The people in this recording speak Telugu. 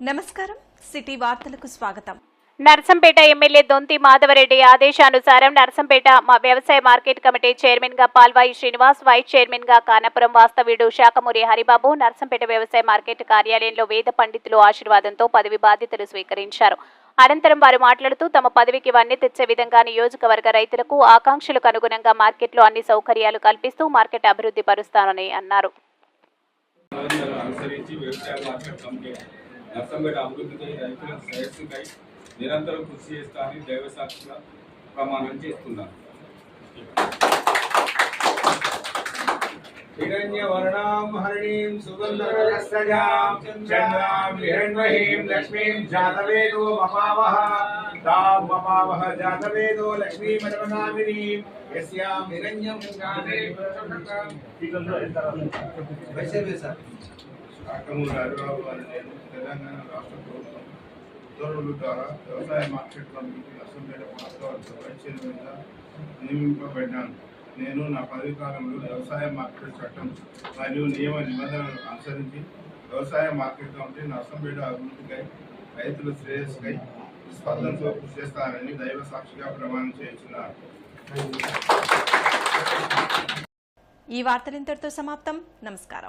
నమస్కారం. సిటీ వార్తలకు స్వాగతం. నర్సంపేట ఎమ్మెల్యే దొంతి మాధవరెడ్డి ఆదేశానుసారం నర్సంపేట వ్యవసాయ మార్కెట్ కమిటీ చైర్మన్గా పాల్వాయి శ్రీనివాస్ వైస్ చైర్మన్గా కానపురం వాస్తవ్యుడు శాఖమూరి హరిబాబు నర్సంపేట వ్యవసాయ మార్కెట్ కార్యాలయంలో వేద పండితులు ఆశీర్వాదంతో పదవి బాధ్యతలు స్వీకరించారు. అనంతరం వారు మాట్లాడుతూ తమ పదవికి వన్నె తెచ్చే విధంగా నియోజకవర్గ రైతులకు ఆకాంక్షలకు అనుగుణంగా మార్కెట్లో అన్ని సౌకర్యాలు కల్పిస్తూ మార్కెట్ అభివృద్ధి పరుస్తానని అన్నారు. నిబంధనలను అనుసరించి వ్యవసాయ మార్కెట్ కమిటీ నర్సంపేట అభివృద్ధికై రైతుల శ్రేయస్సుకై నిరంతరం కృషి చేస్తానని దైవసాక్షిగా ప్రమాణం చేస్తున్నాను हिरण्यवर्णां हरिणीं सुगन्धरजस्रजां चन्द्रां हिरण्महीं लक्ष्मीं जातवेदो मपावः तां मपावः जातवेदो लक्ष्मीमनमनामिनीं यस्यां हिरण्यं गाते శాఖమూరి హరిబాబు అని నేను తెలంగాణ రాష్ట్ర ప్రభుత్వం ఉత్తర్వుల ద్వారా వ్యవసాయ మార్కెట్ కమిటీకి అసెంబ్లీలో మాట్లాడుతూ వైస్ చైర్మన్గా నియమింపబడ్డాను. నేను నా పదవి కాలంలో వ్యవసాయ మార్కెట్ చట్టం మరియు నియమ నిబంధనలను అనుసరించి వ్యవసాయ మార్కెట్ కమిటీ అసెంబ్లీలో అభివృద్ధికై రైతుల శ్రేయస్కై స్పందనతో కృషి చేస్తానని దైవ సాక్షిగా ప్రమాణం చేస్తున్నారు ఈ వార్తలు ఇంతటితో సమాప్తం. నమస్కారం.